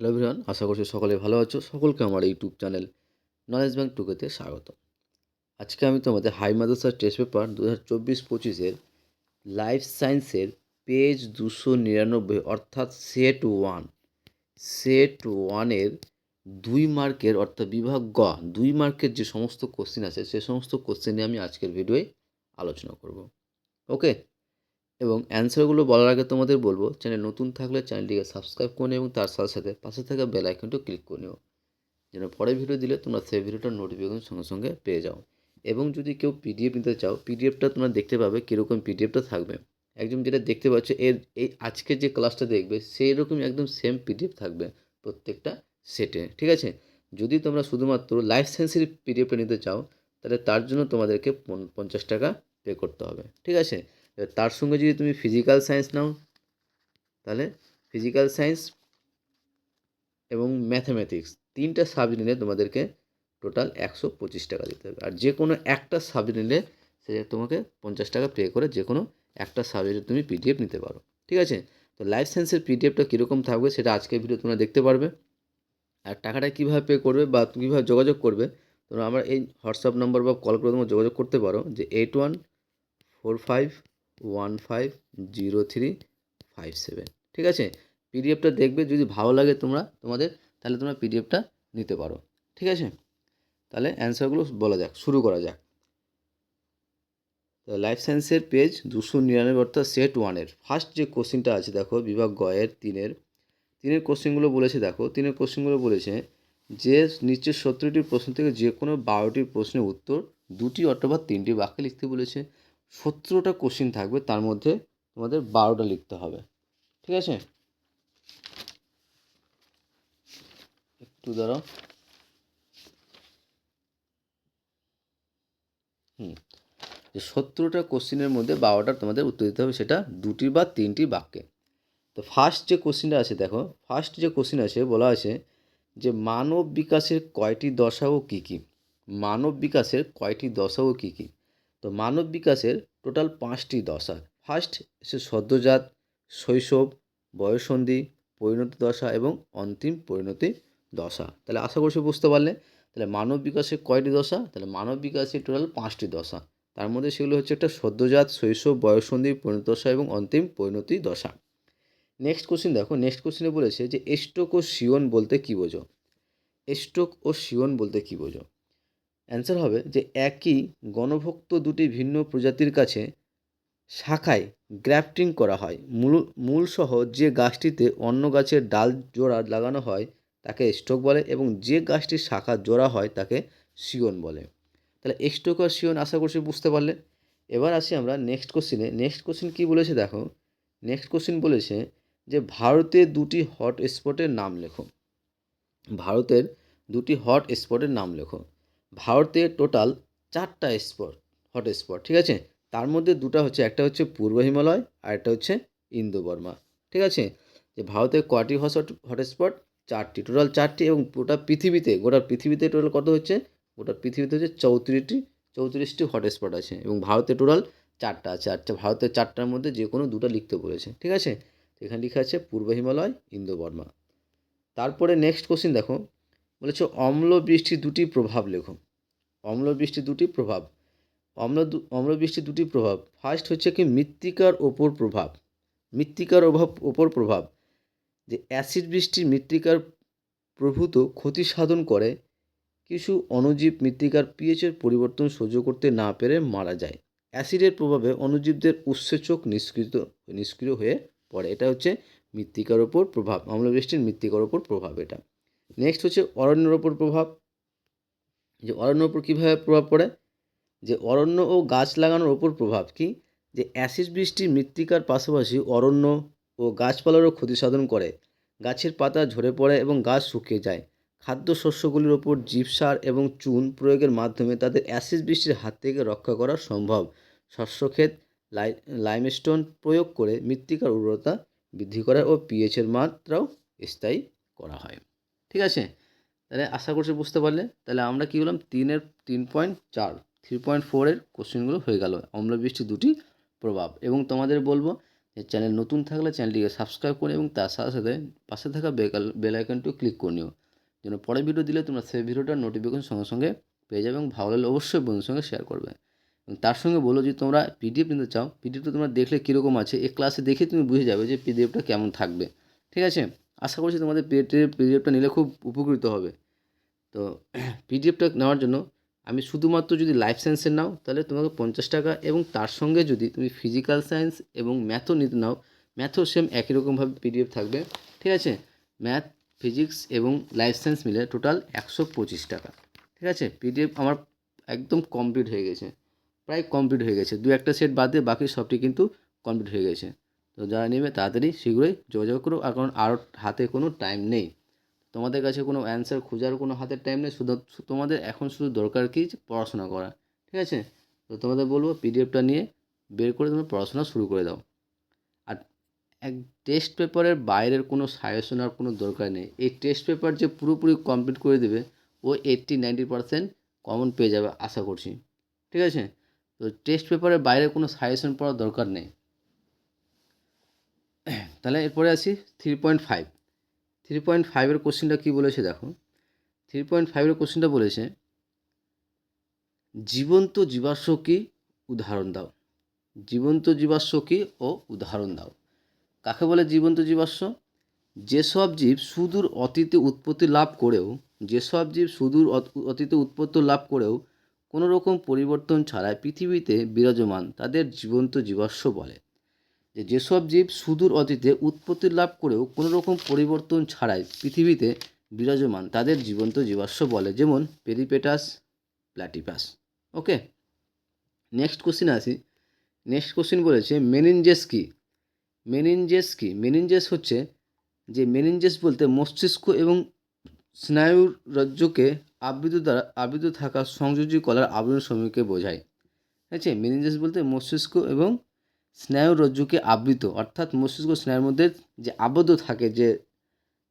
Hello ভিরান আশা করছি সকলে ভালো আছো। সকলকে আমার ইউটিউব চ্যানেল নলেজ ব্যাংক টুকেতে স্বাগত। আজকে আমি তোমাদের হাই মাদ্রাসার টেস্ট পেপার দু হাজার চব্বিশ পঁচিশের লাইফ সায়েন্সের পেজ দুশো নিরানব্বই অর্থাৎ সেট ওয়ান সেট ওয়ানের দুই মার্কের অর্থাৎ বিভাগ গ, দুই মার্কের যে সমস্ত কোশ্চেন আছে, সে সমস্ত কোশ্চেন নিয়ে আমি আজকের ভিডিওয়ে আলোচনা করব। ওকে এবং অ্যান্সারগুলো বলার আগে তোমাদের বলব চ্যানেল নতুন থাকলে চ্যানেলটিকে সাবস্ক্রাইব করে এবং তার সাথে সাথে পাশে থাকা বেল আইকনটা ক্লিক করে নিও। যেন পরে ভিডিও দিলে তোমরা সেই ভিডিওটার নোটিফিকেশন সঙ্গে সঙ্গে পেয়ে যাও। এবং যদি কেউ পিডিএফ নিতে চাও পিডিএফটা তোমরা দেখতে পাবে কীরকম পিডিএফটা থাকবে। একদম যেটা দেখতে পাচ্ছ, এর এই আজকে যে ক্লাসটা দেখবে সেই রকম একদম সেম পিডিএফ থাকবে প্রত্যেকটা সেটে ঠিক আছে? যদি তোমরা শুধুমাত্র লাইফ সায়েন্সের পিডিএফটা নিতে চাও, তাহলে তার জন্য তোমাদেরকে পঞ্চাশ টাকা পে করতে হবে, ঠিক আছে? তার সঙ্গে যদি তুমি ফিজিক্যাল সায়েন্স নাও, তাহলে ফিজিক্যাল সায়েন্স এবং ম্যাথামেটিক্স তিনটা সাবজেক্ট নিলে তোমাদেরকে টোটাল একশো পঁচিশ টাকা দিতে হবে। আর যে কোনো একটা সাবজেক্ট নিলে সে তোমাকে পঞ্চাশ টাকা পে করে যে কোনো একটা সাবজেক্টে তুমি পিডিএফ নিতে পারো। ঠিক আছে? তো লাইফ সায়েন্সের পিডিএফটা কীরকম থাকবে সেটা আজকের ভিডিও তোমরা দেখতে পারবে। আর টাকাটা কীভাবে পে করবে বা কীভাবে যোগাযোগ করবে, তোমরা আমার এই হোয়াটসঅ্যাপ নম্বর বা কল করে তোমরা যোগাযোগ করতে পারো যে eight one four five one five zero three five seven ঠিক আছে? পিডিএফটা দেখবে, যদি ভালো লাগে তোমরা, তোমাদের, তাহলে তোমরা পিডিএফটা নিতে পারো। ঠিক আছে? তাহলে অ্যান্সারগুলো বলা যাক, শুরু করা যাক। তো লাইফ সায়েন্সের পেজ দুশো নিরানব্বই অর্থাৎ সেট ওয়ানের ফার্স্ট যে কোশ্চেনটা আছে, দেখো, বিভাগ গয়ের তিনের। তিনের কোশ্চেনগুলো বলেছে, দেখো, তিনের কোশ্চেনগুলো বলেছে যে নিচের সত্তরটির প্রশ্ন থেকে যে কোনো বারোটির প্রশ্নের উত্তর দুটি অথবা তিনটি বাক্যে লিখতে বলেছে। সতেরোটা কোশ্চেন থাকবে, তার মধ্যে তোমাদের বারোটা লিখতে হবে। ঠিক আছে? একটু দাঁড়াও। হুম, যে সত্তরটা কোশ্চেনের মধ্যে বারোটা তোমাদের উত্তর দিতে হবে, সেটা দুটি বা তিনটি বাক্যে। তো ফার্স্ট যে কোশ্চেনটা আছে, দেখো ফার্স্ট যে কোশ্চেন আছে, বলা আছে যে মানব বিকাশের কয়টি দশা ও কী কী? মানব বিকাশের কয়টি দশা ও কী কী? তো মানব বিকাশের টোটাল পাঁচটি দশা। ফার্স্ট সে সদ্যজাত, শৈশব, বয়সন্ধি, পরিণতি দশা এবং অন্তিম পরিণতি দশা। তাহলে আশা করছি বুঝতে পারলে। তাহলে মানব বিকাশের কয়টি দশা? তাহলে মানব বিকাশের টোটাল পাঁচটি দশা। তার মধ্যে সেগুলো হচ্ছে একটা সদ্যজাত, শৈশব, বয়সন্ধি, পরিণতি দশা এবং অন্তিম পরিণতি দশা। নেক্সট কোশ্চেন দেখো। নেক্সট কোশ্চেনে বলেছে যে এস্টোক ও শিওন বলতে কী বোঝো? এস্টোক ও শিওন বলতে কী বোঝো? অ্যান্সার হবে যে একই গণভুক্ত দুটি ভিন্ন প্রজাতির কাছে শাখায় গ্রাফটিং করা হয়। মূল মূলসহ যে গাছটিতে অন্য গাছের ডাল জোড়া লাগানো হয় তাকে স্টোক বলে এবং যে গাছটির শাখা জোড়া হয় তাকে শিওন বলে। তাহলে স্টোক আর শিওন আশা করছি বুঝতে পারলে। এবার আসি আমরা নেক্সট কোশ্চিনে। নেক্সট কোশ্চিন কী বলেছে দেখো? নেক্সট কোশ্চিন বলেছে যে ভারতে দুটি হট স্পটের নাম লেখো। ভারতের দুটি হট স্পটের নাম লেখো। ভারতে টোটাল চারটা স্পট হট স্পট ঠিক আছে? তার মধ্যে দুটো হচ্ছে, একটা হচ্ছে পূর্ব হিমালয় আর একটা হচ্ছে ইন্দো বর্মা ঠিক আছে? যে ভারতে কয়টি হট হটস্পট চারটি টোটাল চারটি এবং গোটা পৃথিবীতে গোটা পৃথিবীতে টোটাল কত হচ্ছে? গোটা পৃথিবীতে হচ্ছে চৌত্রিশটি চৌত্রিশটি হটস্পট আছে এবং ভারতে টোটাল চারটা আছে। আচ্ছা ভারতের চারটার মধ্যে যে কোনো দুটো লিখতে বলেছে, ঠিক আছে? এখানে লেখা আছে পূর্ব হিমালয় ইন্দো বর্মা তারপরে নেক্সট কোশ্চিন দেখো বলেছে, অম্ল বৃষ্টির দুটি প্রভাব লেখো। অম্ল বৃষ্টি দুটি প্রভাব। অম্ল অম্ল বৃষ্টির দুটি প্রভাব। ফার্স্ট হচ্ছে কি, মৃত্তিকার ওপর প্রভাব। মৃত্তিকার অভাব ওপর প্রভাব। যে অ্যাসিড বৃষ্টি মৃত্তিকার প্রভূত ক্ষতি সাধন করে, কিছু অণুজীব মৃত্তিকার পিএইচের পরিবর্তন সহ্য করতে না পেরে মারা যায়। অ্যাসিডের প্রভাবে অণুজীবদের উৎসেচক নিষ্কৃত, নিষ্ক্রিয় হয়ে পড়ে। এটা হচ্ছে মৃত্তিকার ওপর প্রভাব। অম্লবৃষ্টির মৃত্তিকার ওপর প্রভাব এটা। নেক্সট হচ্ছে অরণ্যের ওপর প্রভাব। যে অরণ্যের ওপর কীভাবে প্রভাব পড়ে? যে অরণ্য ও গাছ লাগানোর ওপর প্রভাব কি? যে অ্যাসিড বৃষ্টি মৃত্তিকার পাশাপাশি অরণ্য ও গাছপালারও ক্ষতি সাধন করে। গাছের পাতা ঝরে পড়ে এবং গাছ শুকিয়ে যায়। খাদ্য শস্যগুলির ওপর জীবসার এবং চুন প্রয়োগের মাধ্যমে তাদের অ্যাসিড বৃষ্টির হাত থেকে রক্ষা করা সম্ভব। শস্যক্ষেত, লাই, লাইমস্টোন প্রয়োগ করে মৃত্তিকার উর্বরতা বৃদ্ধি করা ও পিএইচের মাত্রাও স্থায়ী করা হয়। ঠিক আছে? তাহলে আশা করছি বুঝতে পারলে। তাহলে আমরা কী বললাম? তিনের, তিন পয়েন্ট চার থ্রি পয়েন্ট ফোরের কোশ্চেনগুলো হয়ে গেল অম্লবৃষ্টি দুটি প্রভাব। এবং তোমাদের বলব যে চ্যানেল নতুন থাকলে চ্যানেলটিকে সাবস্ক্রাইব করে এবং তার সাথে সাথে পাশে থাকা বেকাল বেল আইকনটিও ক্লিক করে নিও। যেন পরের ভিডিও দিলে তোমরা সেই ভিডিওটার নোটিফিকেশন সঙ্গে সঙ্গে পেয়ে যাবে এবং ভালো লাগলে অবশ্যই বন্ধুর সঙ্গে শেয়ার করবে। এবং তার সঙ্গে বলো যে তোমরা পিডিএফ নিতে চাও। পিডিএফটা তোমরা দেখলে কীরকম আছে? এই ক্লাসে দেখে তুমি বুঝে যাবে যে পিডিএফটা কেমন থাকবে। ঠিক আছে? আশা করছি তোমাদের পিডিএফ পিডিএফটা নিলে খুব উপকৃত হবে। তো পিডিএফটা নেওয়ার জন্য আমি শুধুমাত্র যদি লাইফ সায়েন্সের নাও, তাহলে তোমাকে পঞ্চাশ টাকা এবং তার সঙ্গে যদি তুমি ফিজিক্যাল সায়েন্স এবং ম্যাথও নিতে নাও ম্যাথও সেম একই রকমভাবে পিডিএফ থাকবে। ঠিক আছে? ম্যাথ ফিজিক্স এবং লাইফ সায়েন্স মিলে টোটাল একশো পঁচিশ টাকা। ঠিক আছে? পিডিএফ আমার একদম কমপ্লিট হয়ে গেছে। প্রায় কমপ্লিট হয়ে গেছে। দু একটা সেট বাদে বাকি সবটি কিন্তু কমপ্লিট হয়ে গেছে। তো যারা নেবে তাড়াতাড়ি শীঘ্রই যোগাযোগ করো, আর কারণ আরও হাতে কোনো টাইম নেই। তোমাদের কাছে কোনো অ্যান্সার খোঁজার কোনো হাতের টাইম নেই, শুধু তোমাদের এখন শুধু দরকার কি যে পড়াশোনা করা, ঠিক আছে? তো তোমাদের বলব পিডিএফটা নিয়ে বের করে তোমরা পড়াশোনা শুরু করে দাও। আর এক টেস্ট পেপারের বাইরের কোনো সাজেশন আর কোনো দরকার নেই। এই টেস্ট পেপার যে পুরোপুরি কমপ্লিট করে দেবে, ও এইট্টি নাইনটি পারসেন্ট কমন পেয়ে যাবে, আশা করছি। ঠিক আছে? তো টেস্ট পেপারের বাইরে কোনো সাজেশন পড়ার দরকার নেই। তাহলে এরপরে আসি three point five three point ফাইভের কোশ্চেনটা কী বলেছে দেখো? থ্রি পয়েন্ট ফাইভের কোশ্চেনটা বলেছে, জীবন্ত জীবাশ্ম কি? উদাহরণ দাও। জীবন্ত জীবাশ্ম কি ও উদাহরণ দাও। কাকে বলে জীবন্ত জীবাশ্ম? যেসব জীব সুদূর অতীতে উৎপত্তি লাভ করেও, যেসব জীব সুদূর অত- অতীতে উৎপত্তি লাভ করেও কোনো রকম পরিবর্তন ছাড়াই পৃথিবীতে বিরাজমান, তাদের জীবন্ত জীবাশ্ম বলে। যে যেসব জীব সুদূর অতীতে উৎপত্তি লাভ করেও কোনো রকম পরিবর্তন ছাড়াই পৃথিবীতে বিরাজমান, তাদের জীবন্ত জীবাশ্ম বলে, যেমন peripatus platypus okay? Next question আসি। নেক্সট কোশ্চিন বলেছে মেনিনজেস কি? মেনিনজেস কি? মেনিনজেস হচ্ছে যে মেনিনজেস বলতে মস্তিষ্ক এবং স্নায়ুর রজ্জুকে আবৃত দ্বারা আবৃত থাকা সংযোজী কলার আবরণ সমূহকে বোঝায়। ঠিক আছে? মেনিনজেস বলতে মস্তিষ্ক এবং স্নায়ু রজ্জুকে আবৃত, অর্থাৎ মস্তিষ্ক স্নায়ুর মধ্যে যে আবদ্ধ থাকে যে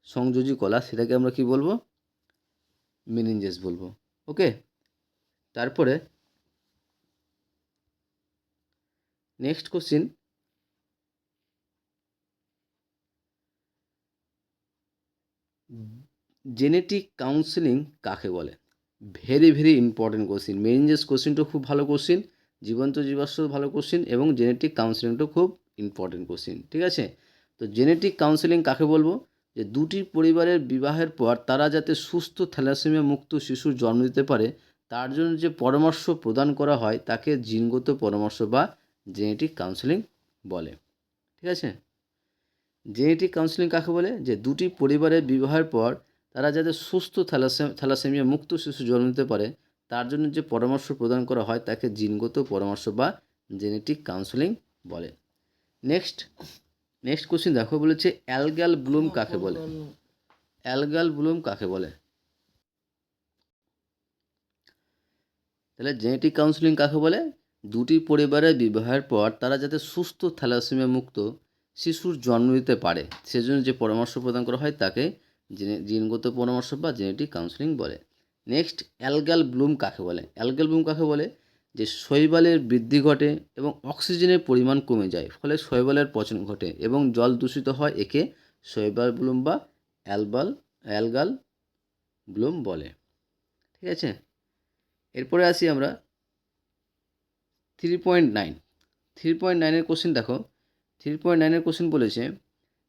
সংযোজী কলা, সেটাকে আমরা কি বলব? মেনিনজেস বলব। ওকে? তারপরে নেক্সট কোশ্চিন। জেনেটিক কাউন্সেলিং কাকে বলে? Very very important question. Meninges কোশ্চিনটা খুব ভালো কোশ্চিন। জীবন্ত জীবাশ্ম ভালো কোশ্চিন এবং জেনেটিক কাউন্সেলিংটাও খুব ইম্পর্টেন্ট কোশ্চিন ঠিক আছে? তো জেনেটিক কাউন্সিলিং কাকে বলব? যে দুটি পরিবারের বিবাহের পর তারা যাতে সুস্থ থ্যালাসেমিয়া মুক্ত শিশুর জন্ম দিতে পারে, তার জন্য যে পরামর্শ প্রদান করা হয় তাকে জিনগত পরামর্শ বা জেনেটিক কাউন্সেলিং বলে, ঠিক আছে? জেনেটিক কাউন্সিলিং কাকে বলে? যে দুটি পরিবারের বিবাহের পর তারা যাতে সুস্থ থ্যালাসে থ্যালাসেমিয়া মুক্ত শিশু জন্ম দিতে পারে তার জন্য যে পরামর্শ প্রদান করা হয় তাকে জিনগত পরামর্শ বা জেনেটিক কাউন্সেলিং বলে। নেক্সট নেক্সট কোশ্চেন দেখো বলেছে, অ্যালগাল ব্লুম কাকে বলে? অ্যালগাল ব্লুম কাকে বলে? তাহলে জেনেটিক কাউন্সেলিং কাকে বলে? দুটি পরিবারের বিবাহের পর তারা যাতে সুস্থ থ্যালাসেমিয়া মুক্ত শিশুর জন্ম দিতে পারে, সেজন্য যে পরামর্শ প্রদান করা হয় তাকে জেনে- জিনগত পরামর্শ বা জেনেটিক কাউন্সেলিং বলে। নেক্সট অ্যালগাল ব্লুম কাকে বলে? অ্যালগাল ব্লুম কাকে বলে? যে শৈবালের বৃদ্ধি ঘটে এবং অক্সিজেনের পরিমাণ কমে যায়, ফলে শৈবালের পচন ঘটে এবং জল দূষিত হয় একে শৈবাল ব্লুম বা অ্যালবাল, অ্যালগাল ব্লুম বলে। ঠিক আছে? এরপরে আসি আমরা three point nine. Three point নাইনের কোশ্চেন দেখো। থ্রি পয়েন্ট নাইনের কোশ্চেন বলেছে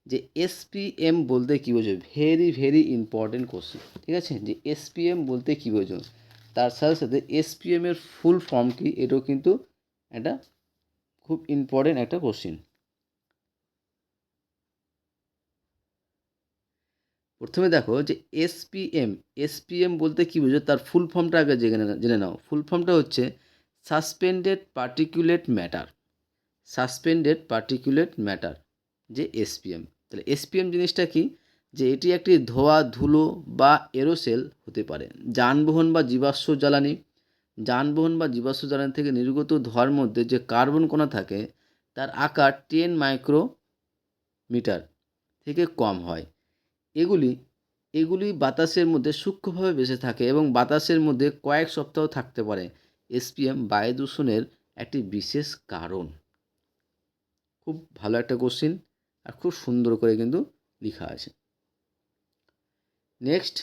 যে এসপিএম বলতে কী বোঝো ভেরি ভেরি ইম্পর্টেন্ট কোশ্চেন ঠিক আছে? যে এসপিএম বলতে কী বোঝো তার সাথে সাথে এসপিএম এর ফুল ফর্ম কি? এটাও কিন্তু একটা খুব ইম্পর্টেন্ট একটা কোশ্চেন প্রথমে দেখো যে এসপিএম এসপিএম বলতে কী বোঝো তার ফুল ফর্মটা আগে জেনে জেনে নাও। ফুল ফর্মটা হচ্ছে suspended particulate matter suspended particulate matter যে এসপিএম তাহলে এসপিএম জিনিসটা কি? যে এটি একটি ধোয়া, ধুলো বা এরোসেল হতে পারে। যানবাহন বা জীবাশ্ম জ্বালানি। যানবাহন বা জীবাশ্ম জ্বালানি থেকে নির্গত ধোঁয়ার মধ্যে যে কার্বন কণা থাকে, তার আকার টেন মাইক্রোমিটার থেকে কম হয়। এগুলি এগুলি বাতাসের মধ্যে সূক্ষ্মভাবে বেঁচে থাকে এবং বাতাসের মধ্যে কয়েক সপ্তাহ থাকতে পারে। এসপিএম বায়ু দূষণের একটি বিশেষ কারণ। খুব ভালো একটা কোশ্চিন আর খুব সুন্দর করে কিন্তু লেখা আছে। Next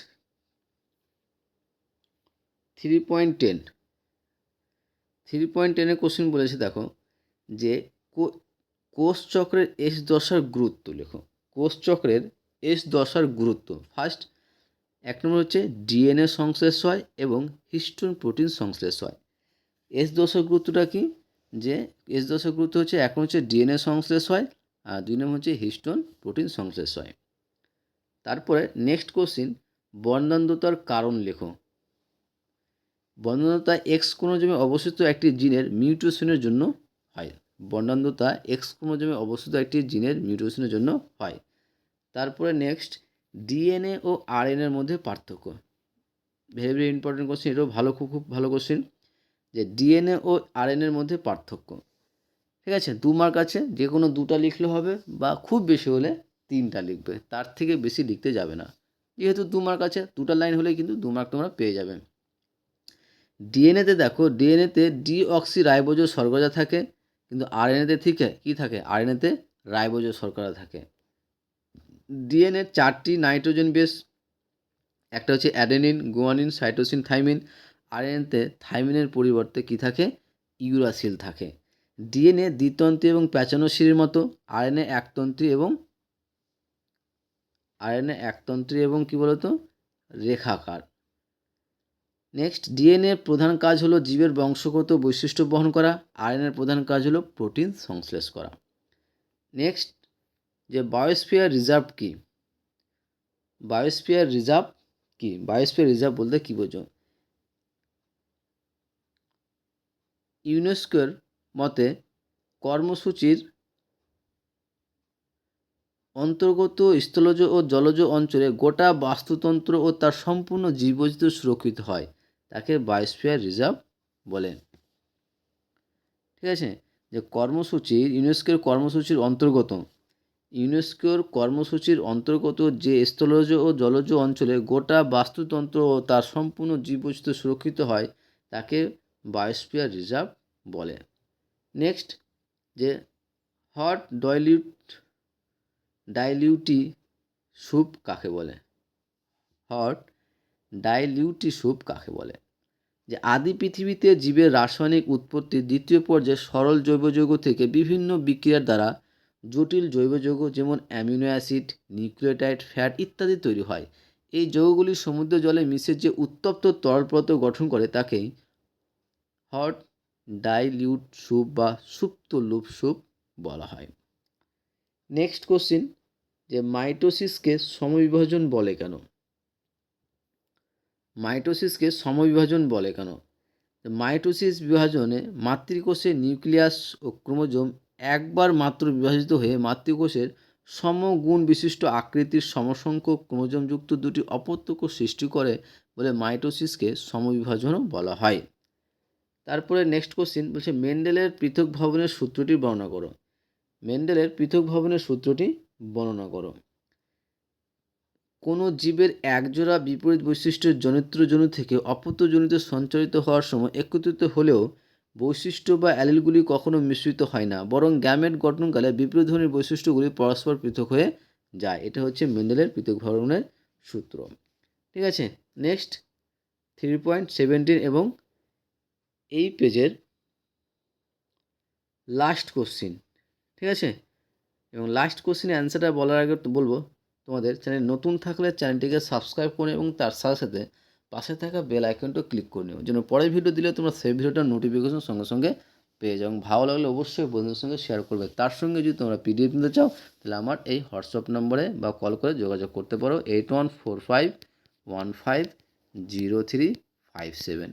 three point ten three point টেনের কোশ্চিন বলেছে, দেখো, যে কোষ চক্রের এস দশার গুরুত্ব লেখো। কোষ চক্রের এস দশার গুরুত্ব। ফার্স্ট এক নম্বর হচ্ছে ডিএনএ সংশ্লেষ হয় এবং হিস্টোন প্রোটিন সংশ্লেষ হয়। এস দশার গুরুত্বটা কি? যে এস দশার গুরুত্ব হচ্ছে নম্বর হচ্ছে ডিএনএ সংশ্লেষ হয় আর দুই নম্বর হচ্ছে হিস্টোন প্রোটিন সংশ্লেষ হয় তারপরে নেক্সট কোশ্চিন, বর্ণান্ধতার কারণ লেখো। বর্ণান্ধতা এক্স ক্রোমোজোমে অবস্থিত একটি জিনের মিউটেশনের জন্য হয়। বর্ণান্ধতা এক্স ক্রোমোজোমে অবস্থিত একটি জিনের মিউটেশনের জন্য হয়। তারপরে নেক্সট, ডিএনএ ও আরএনএর মধ্যে পার্থক্য। ভেরি ভেরি ইম্পর্টেন্ট কোশ্চেন এটাও ভালো, খুব খুব ভালো কোশ্চেন যে ডিএনএ ও আরএনএর মধ্যে পার্থক্য। ঠিক আছে? দু মার্ক আছে যে কোনো দুটা লিখলে হবে বা খুব বেশি হলে তিনটা লিখবে, তার থেকে বেশি লিখতে যাবে না। যেহেতু দু মার্ক আছে, দুটা লাইন হলেই কিন্তু দু মার্ক তোমরা পেয়ে যাবে। ডিএনএতে দেখো ডিএনএতে ডিঅক্সি রাইবোজ শর্করা থাকে, কিন্তু আরএনএতে ঠিক কী থাকে? আরএনএতে রাইবোজ শর্করা থাকে। ডিএনএ চারটি নাইট্রোজেন বেস একটা হচ্ছে অ্যাডেনিন গুয়ানিন সাইটোসিন থাইমিন আরএনএতে থাইমিনের পরিবর্তে কী থাকে? ইউরাসিল থাকে। ডিএনএ দ্বিতন্ত্রী এবং প্যাচানো সিঁড়ির মতো, আরএনএ একতন্ত্রী এবং আরএনএ একতন্ত্রী এবং কী বলতো? রেখাকার। নেক্সট, ডিএনএ প্রধান কাজ হলো জীবের বংশগত বৈশিষ্ট্য বহন করা আরএনএর প্রধান কাজ হলো প্রোটিন সংশ্লেষ করা। নেক্সট, যে বায়োস্ফিয়ার রিজার্ভ কী? বায়োস্ফিয়ার রিজার্ভ কি? বায়োস্ফিয়ার রিজার্ভ বলতে কী বোঝো? ইউনেস্কোর মতে কর্মসূচির অন্তর্গত স্থলজ ও জলজ অঞ্চলে গোটা বাস্তুতন্ত্র ও তার সম্পূর্ণ জীববৈচিত্র্য সুরক্ষিত হয়, তাকে বায়োস্ফিয়ার রিজার্ভ বলে। ঠিক আছে? যে কর্মসূচি, ইউনেস্কোর কর্মসূচির অন্তর্গত, ইউনেস্কোর কর্মসূচির অন্তর্গত যে স্থলজ ও জলজ অঞ্চলে গোটা বাস্তুতন্ত্র ও তার সম্পূর্ণ জীববৈচিত্র্য সুরক্ষিত হয়, তাকে বায়োস্ফিয়ার রিজার্ভ বলে। নেক্সট যে হট ডয়লিউট ডাইলিউটি স্যুপ কাকে বলে? হট ডাইলিউটি স্যুপ কাকে বলে? যে আদি পৃথিবীতে জীবের রাসায়নিক উৎপত্তি দ্বিতীয় পর্যায়ে সরল জৈব যৌগ থেকে বিভিন্ন বিক্রিয়ার দ্বারা জটিল জৈব যৌগ যেমন অ্যামিনো অ্যাসিড, নিউক্লিওটাইড, ফ্যাট ইত্যাদি তৈরি হয়। এই যৌগগুলি সমুদ্র জলে মিশে যে উত্তপ্ত তরল পদার্থ গঠন করে তাকেই হট ডাইলিউট স্যুপ বা সুপ্ত লুপ স্যুপ বলা হয়। নেক্সট কোশ্চিন যে মাইটোসিসকে সমবিভাজন বলে কেন? মাইটোসিসকে সমবিভাজন বলে কেন? মাইটোসিস বিভাজনে মাতৃকোষের নিউক্লিয়াস ও ক্রোমোজোম একবার মাত্র বিভাজিত হয়ে মাতৃকোষের সমগুণ বিশিষ্ট আকৃতির সমসংখ্যক ক্রোমোজোমযুক্ত দুটি অপত্য কোষ সৃষ্টি করে বলে মাইটোসিসকে সমবিভাজনও বলা হয়। তারপরে নেক্সট কোশ্চিন বলছে, মেন্ডেলের পৃথক ভবনের সূত্রটি বর্ণনা করো। মেন্ডেলের পৃথক ভবনের সূত্রটি বর্ণনা করো। কোনো জীবের একজোড়া বিপরীত বৈশিষ্ট্যের জনিত্রজনু থেকে অপত্য অপত্যজনিত সঞ্চারিত হওয়ার সময় একত্রিত হলেও বৈশিষ্ট্য বা অ্যালিলগুলি কখনো মিশ্রিত হয় না, বরং গ্যামেট গঠনকালে বিপরীত ধরনের বৈশিষ্ট্যগুলি পরস্পর পৃথক হয়ে যায়। এটা হচ্ছে মেন্ডেলের পৃথক ভবনের সূত্র। ঠিক আছে? নেক্সট থ্রি পয়েন্ট সেভেন্টিন এবং এই পেজের লাস্ট কোশ্চিন ঠিক আছে? এবং লাস্ট কোশ্চিনের অ্যান্সারটা বলার আগে বলব তোমাদের চ্যানেল নতুন থাকলে চ্যানেলটিকে সাবস্ক্রাইব করে এবং তার সাথে সাথে পাশে থাকা বেল আইকনটা ক্লিক করে নিও, যেন পরের ভিডিও দিলে তোমরা সেই ভিডিওটার নোটিফিকেশন সঙ্গে সঙ্গে পেয়ে যাও। এবং ভালো লাগলে অবশ্যই বন্ধুদের সঙ্গে শেয়ার করবে। তার সঙ্গে যদি তোমরা পিডিএফ নিতে চাও, তাহলে আমার এই হোয়াটসঅ্যাপ নম্বরে বা কল করে যোগাযোগ করতে পারো eight one four five one five zero three five seven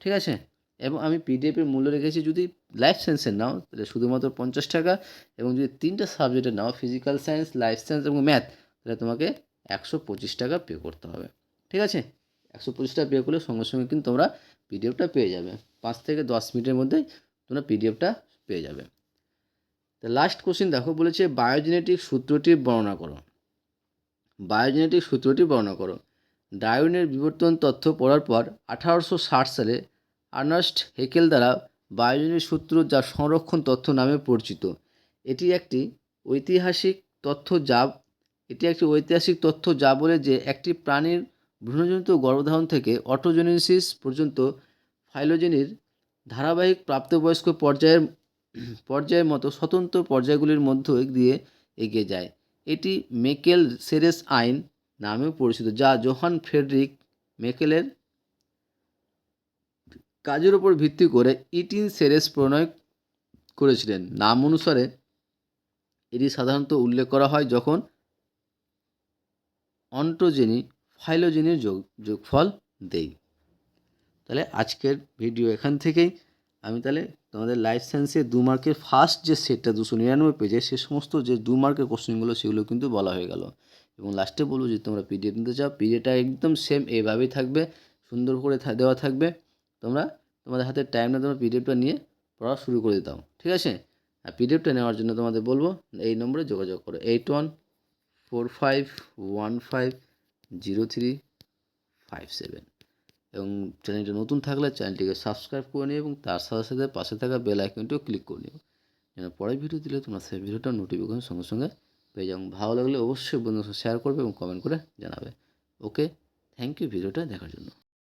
ঠিক আছে? এবং আমি পিডিএফের মূল্য রেখেছি যদি লাইফ সায়েন্সের নাও, তাহলে শুধুমাত্র পঞ্চাশ টাকা এবং যদি তিনটা সাবজেক্টের নাও ফিজিক্যাল সায়েন্স লাইফ সায়েন্স এবং ম্যাথ তাহলে তোমাকে একশো পঁচিশ টাকা পে করতে হবে। ঠিক আছে? একশো পঁচিশ টাকা পে করলে সঙ্গে সঙ্গে কিন্তু তোমরা পিডিএফটা পেয়ে যাবে। পাঁচ থেকে দশ মিনিটের মধ্যেই তোমরা পিডিএফটা পেয়ে যাবে। তো লাস্ট কোশ্চিন দেখো, বলেছে বায়োজেনেটিক সূত্রটি বর্ণনা করো। বায়োজেনেটিক সূত্রটি বর্ণনা করো। ডায়নের বিবর্তন তথ্য পড়ার পর আঠারোশো ষাট সালে আর্নাস্ট হেকেল দ্বারা বায়োজেনিক সূত্র যা সংরক্ষণ তথ্য নামে পরিচিত। এটি একটি ঐতিহাসিক তথ্য যা এটি একটি ঐতিহাসিক তথ্য যা বলে যে একটি প্রাণীর ভ্রূণজনিত গর্ভধারণ থেকে অটোজেনেসিস পর্যন্ত ফাইলোজেনির ধারাবাহিক প্রাপ্তবয়স্ক পর্যায়ের পর্যায়ের মতো স্বতন্ত্র পর্যায়গুলির মধ্য দিয়ে এগিয়ে যায়। এটি মেকেল সেরেস আইন নামেও পরিচিত, যা জোহান ফ্রেডরিক মেকেলের কাজের উপর ভিত্তি করে ইটিন সেরেস প্রণয় করেছিলেন। নাম অনুসারে এটি সাধারণত উল্লেখ করা হয় যখন অন্টোজেনি ফাইলোজেনির যোগ, যোগফল দেই তাহলে আজকের ভিডিও এখান থেকেই। আমি তাহলে তোমাদের লাইফ সায়েন্সের দু মার্কের ফার্স্ট যে সেটটা দুশো নিরানব্বই পেজে সে সমস্ত যে দু মার্কের কোশ্চেনগুলো সেগুলো কিন্তু বলা হয়ে গেল। এবং লাস্টে বলব যে তোমরা পিডিএফ নিতে চাও। পিডিএফটা একদম সেম এভাবেই থাকবে, সুন্দর করে দেওয়া থাকবে। তোমরা তোমাদের হাতে টাইম না তোমরা পিডিএফটা নিয়ে পড়া শুরু করে দাও ঠিক আছে? আর পিডিএফটা নেওয়ার জন্য তোমাদের বলব, এই নম্বরে যোগাযোগ করো eight one four five one five zero three five seven এবং চ্যানেলটি নতুন থাকলে চ্যানেলটিকে সাবস্ক্রাইব করে নিও এবং তার সাথে সাথে পাশে থাকা বেল আইকনটিও ক্লিক করে নিও। যেন পরের ভিডিও দিলে তোমরা সেই ভিডিওটা নোটিফিকেশন সঙ্গে সঙ্গে পেয়ে যাও। ভালো লাগলে অবশ্যই বন্ধুদের সাথে শেয়ার করবে এবং কমেন্ট করে জানাবে। ওকে থ্যাংক ইউ ভিডিওটা দেখার জন্য।